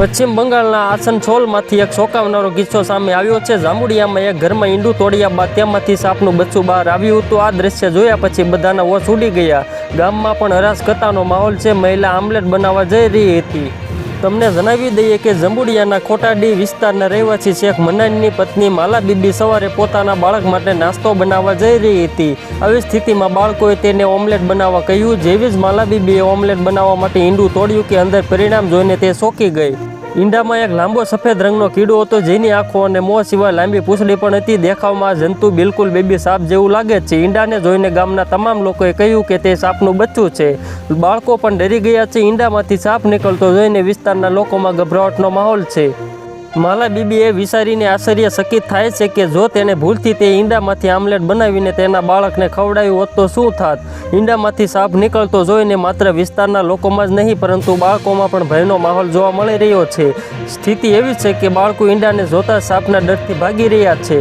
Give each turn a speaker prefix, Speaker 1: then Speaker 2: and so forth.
Speaker 1: પશ્ચિમ બંગાળના આસનસોલમાંથી એક ચોંકાવનારો કિસ્સો સામે આવ્યો છે. જાંબુડિયામાં એક ઘરમાં ઈંડું તોડ્યા બાદ તેમાંથી સાપનું બચ્ચું બહાર આવ્યું હતું. આ દ્રશ્ય જોયા પછી બધાના હોશ ઉડી ગયા. ગામમાં પણ હરાશકતાનો માહોલ છે. મહિલા આમલેટ બનાવવા જઈ રહી હતી. તમને જણાવી દઈએ કે જંબુડિયાના ખોટાડી વિસ્તારના રહેવાસી શેખ મનાનની પત્ની માલા બીબી સવારે પોતાના બાળક માટે નાસ્તો બનાવવા જઈ રહી હતી. આવી સ્થિતિમાં બાળકોએ તેને ઓમલેટ બનાવવા કહ્યું. જેવી જ માલા બીબીએ ઓમલેટ બનાવવા માટે ઈંડું તોડ્યું કે અંદર પરિણામ જોઈને તે ચોંકી ગઈ. ઈંડામાં એક લાંબો સફેદ રંગનો કીડો હતો, જેની આંખો અને મોં સિવાય લાંબી પૂંછડી પણ હતી. દેખાવમાં જંતુ બિલકુલ બેબી સાપ જેવું લાગે છે. ઈંડાને જોઈને ગામના તમામ લોકોએ કહ્યું કે તે સાપનું બચ્ચું છે. બાળકો પણ ડરી ગયા છે. ઈંડામાંથી સાપ નીકળતો જોઈને વિસ્તારના લોકોમાં ગભરાટનો માહોલ છે. માલા બીબી એ વિચારીને આશ્ચર્યચકિત થાય છે કે જો તેને ભૂલથી તે ઈંડામાંથી આમલેટ બનાવીને તેના બાળકને ખવડાવ્યું હોત તો શું થાત? ઈંડામાંથી સાપ નીકળતો જોઈને માત્ર વિસ્તારના લોકોમાં જ નહીં, પરંતુ બાળકોમાં પણ ભયનો માહોલ જોવા મળી રહ્યો છે. સ્થિતિ એવી છે કે બાળકો ઈંડાને જોતા સાપના ડરથી ભાગી રહ્યા છે.